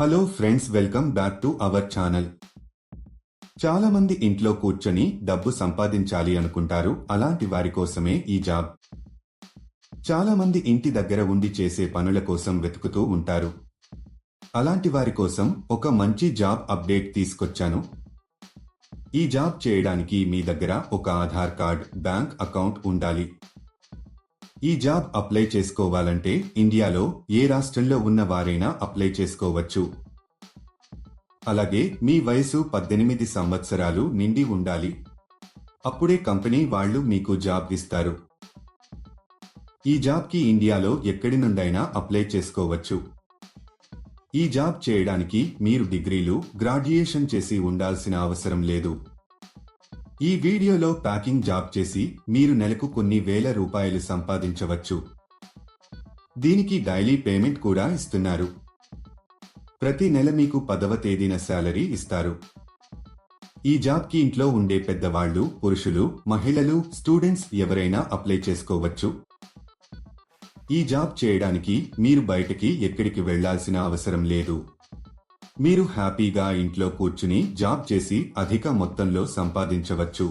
Hello friends welcome back to our channel. చాలా మంది ఇంట్లో కూర్చొని డబ్బు సంపాదించాలి అనుకుంటారు అలాంటి వారి కోసమే ఈ జాబ్. చాలా మంది ఇంటి దగ్గర ఉండి చేసే పనుల కోసం వెతుకుతూ ఉంటారు. అలాంటి వారి కోసం ఒక మంచి జాబ్ అప్డేట్ తీసుకొచ్చాను. ఈ జాబ్ చేయడానికి మీ దగ్గర ఒక ఆధార్ కార్డ్ బ్యాంక్ అకౌంట్ ఉండాలి. ఈ జాబ్ అప్లై చేసుకోవాలంటే ఇండియాలో ఏ రాష్ట్రంలో ఉన్న వారైనా అప్లై చేసుకోవచ్చు. అలాగే మీ వయసు పద్దెనిమిది సంవత్సరాలు నిండి ఉండాలి. అప్పుడే కంపెనీ వాళ్ళు మీకు జాబ్ ఇస్తారు. ఈ జాబ్కి ఇండియాలో ఎక్కడి నుండైనా అప్లై చేసుకోవచ్చు. ఈ జాబ్ చేయడానికి మీరు డిగ్రీలు గ్రాడ్యుయేషన్ చేసి ఉండాల్సిన అవసరం లేదు. ఈ వీడియోలో ప్యాకింగ్ జాబ్ చేసి మీరు నెలకు కొన్ని వేల రూపాయలు సంపాదించవచ్చు. దీనికి డైలీ పేమెంట్ కూడా ఇస్తున్నారు. ప్రతి నెల మీకు పదవ తేదీన శాలరీ ఇస్తారు. ఈ జాబ్కి ఇంట్లో ఉండే పెద్దవాళ్ళు పురుషులు మహిళలు స్టూడెంట్స్ ఎవరైనా అప్లై చేసుకోవచ్చు. ఈ జాబ్ చేయడానికి మీరు బయటకి ఎక్కడికి వెళ్ళాల్సిన అవసరం లేదు. మీరు హ్యాపీగా ఇంట్లో కూర్చుని జాబ్ చేసి అధిక మొత్తంలో సంపాదించవచ్చు.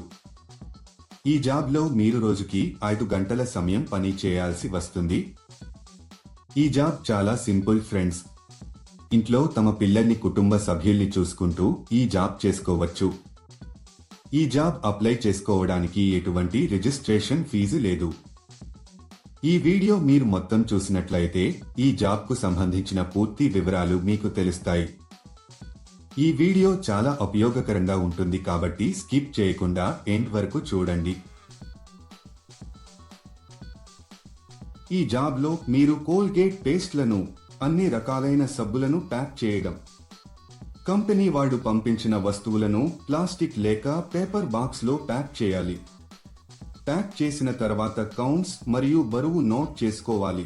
ఈ జాబ్లో మీరు రోజుకి ఐదు గంటల సమయం పని చేయాల్సి వస్తుంది. ఈ జాబ్ చాలా సింపుల్ ఫ్రెండ్స్. ఇంట్లో తమ పిల్లల్ని కుటుంబ సభ్యుల్ని చూసుకుంటూ ఈ జాబ్ చేసుకోవచ్చు. ఈ జాబ్ అప్లై చేసుకోవడానికి ఎటువంటి రిజిస్ట్రేషన్ ఫీజు లేదు. ఈ వీడియో మీరు మొత్తం చూసినట్లయితే ఈ జాబ్కు సంబంధించిన పూర్తి వివరాలు మీకు తెలుస్తాయి. ఈ వీడియో చాలా ఉపయోగకరంగా ఉంటుంది కాబట్టి స్కిప్ చేయకుండా ఎండ్ వరకు చూడండి. ఈ జాబ్లో మీరు కోల్గేట్ పేస్ట్లను అన్ని రకాలైన సబ్బులను ప్యాక్ చేయడం కంపెనీ వాళ్ళు పంపించిన వస్తువులను ప్లాస్టిక్ లేక పేపర్ బాక్స్లో ప్యాక్ చేయాలి. ప్యాక్ చేసిన తర్వాత కౌంట్స్ మరియు బరువు నోట్ చేసుకోవాలి.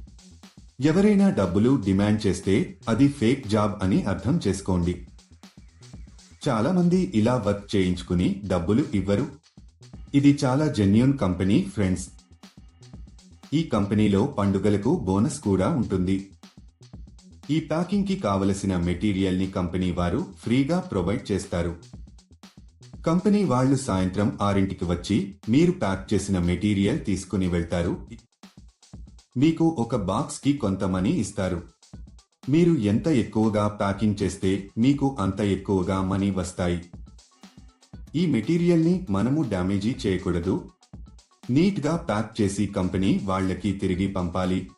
ఎవరైనా డబ్బులు డిమాండ్ చేస్తే అది ఫేక్ జాబ్ అని అర్థం చేసుకోండి. చాలా మంది ఇలా వర్క్ చేయించుకుని డబ్బులు ఇవ్వరు. ఇది చాలా జెన్యున్ కంపెనీ ఫ్రెండ్స్. ఈ కంపెనీలో పండుగలకు బోనస్ కూడా ఉంటుంది. ఈ ప్యాకింగ్కి కావలసిన మెటీరియల్ని కంపెనీ వారు ఫ్రీగా ప్రొవైడ్ చేస్తారు. కంపెనీ వాళ్ళు సాయంత్రం ఆరింటికి వచ్చి మీరు ప్యాక్ చేసిన మెటీరియల్ తీసుకుని వెళ్తారు. మీకు ఒక బాక్స్కి కొంత మనీ ఇస్తారు. మీరు ఎంత ఎక్కువగా ప్యాకింగ్ చేస్తే మీకు అంత ఎక్కువగా మనీ వస్తాయి. ఈ మెటీరియల్ని మనము డ్యామేజీ చేయకూడదు. నీట్గా ప్యాక్ చేసి కంపెనీ వాళ్ళకి తిరిగి పంపాలి.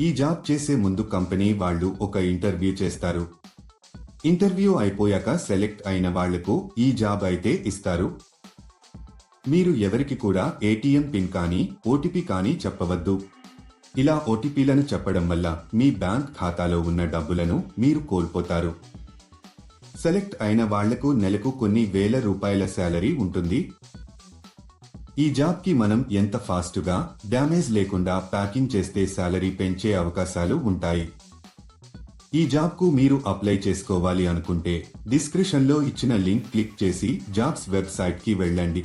ఈ జాబ్ చేసే ముందు కంపెనీ వాళ్ళు ఒక ఇంటర్వ్యూ చేస్తారు. ఇంటర్వ్యూ అయిపోయాక సెలెక్ట్ అయిన వాళ్ళకు ఈ జాబ్ అయితే ఇస్తారు. మీరు ఎవరికి కూడా ఏటీఎం పిన్ కానీ ఓటీపీ కానీ చెప్పవద్దు. ఇలా ఓటీపీలను చెప్పడం వల్ల మీ బ్యాంక్ ఖాతాలో ఉన్న డబ్బులను మీరు కోల్పోతారు. సెలెక్ట్ అయిన వాళ్ళకు నెలకు కొన్ని వేల రూపాయల శాలరీ ఉంటుంది. ఈ జాబ్కి మనం ఎంత ఫాస్ట్గా డ్యామేజ్ లేకుండా ప్యాకింగ్ చేస్తే శాలరీ పెంచే అవకాశాలు ఉంటాయి. ఈ జాబ్కు మీరు అప్లై చేసుకోవాలి అనుకుంటే డిస్క్రిప్షన్లో ఇచ్చిన లింక్ క్లిక్ చేసి జాబ్స్ వెబ్సైట్కి వెళ్ళండి.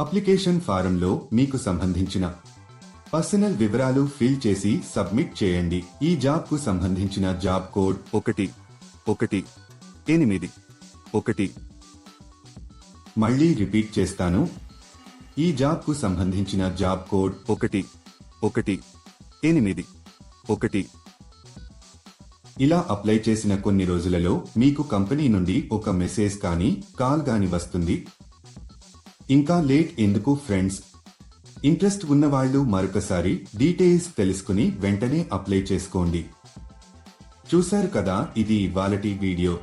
అప్లికేషన్ ఫారంలో మీకు సంబంధించిన పర్సనల్ వివరాలు ఫిల్ చేసి సబ్మిట్ చేయండి. ఈ జాబ్కు సంబంధించిన జాబ్ కోడ్ ఒకటి ఒకటి ఎనిమిది ఒకటి. మళ్ళీ రిపీట్ చేస్తాను. ఈ జాబ్కు సంబంధించిన జాబ్ కోడ్ ఒకటి ఒకటి ఎనిమిది ఒకటి. ఇలా అప్లై చేసిన కొన్ని రోజులలో మీకు కంపెనీ నుండి ఒక మెసేజ్ కానీ కాల్ గాని వస్తుంది. ఇంకా లేట్ ఎందుకు ఫ్రెండ్స్? ఇంట్రెస్ట్ ఉన్నవాళ్ళు మరొకసారి డీటెయిల్స్ తెలుసుకుని వెంటనే అప్లై చేసుకోండి. చూశారు కదా ఇది ఇవాళటి వీడియో.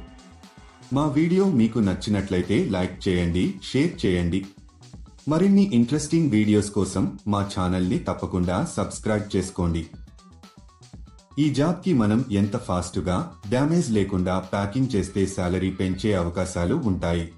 మా వీడియో మీకు నచ్చినట్లయితే లైక్ చేయండి షేర్ చేయండి. మరిన్ని ఇంట్రెస్టింగ్ వీడియోస్ కోసం మా ఛానల్ని తప్పకుండా సబ్స్క్రైబ్ చేసుకోండి. ఈ జాబ్కి మనం ఎంత ఫాస్ట్గా డ్యామేజ్ లేకుండా ప్యాకింగ్ చేస్తే శాలరీ పెంచే అవకాశాలు ఉంటాయి.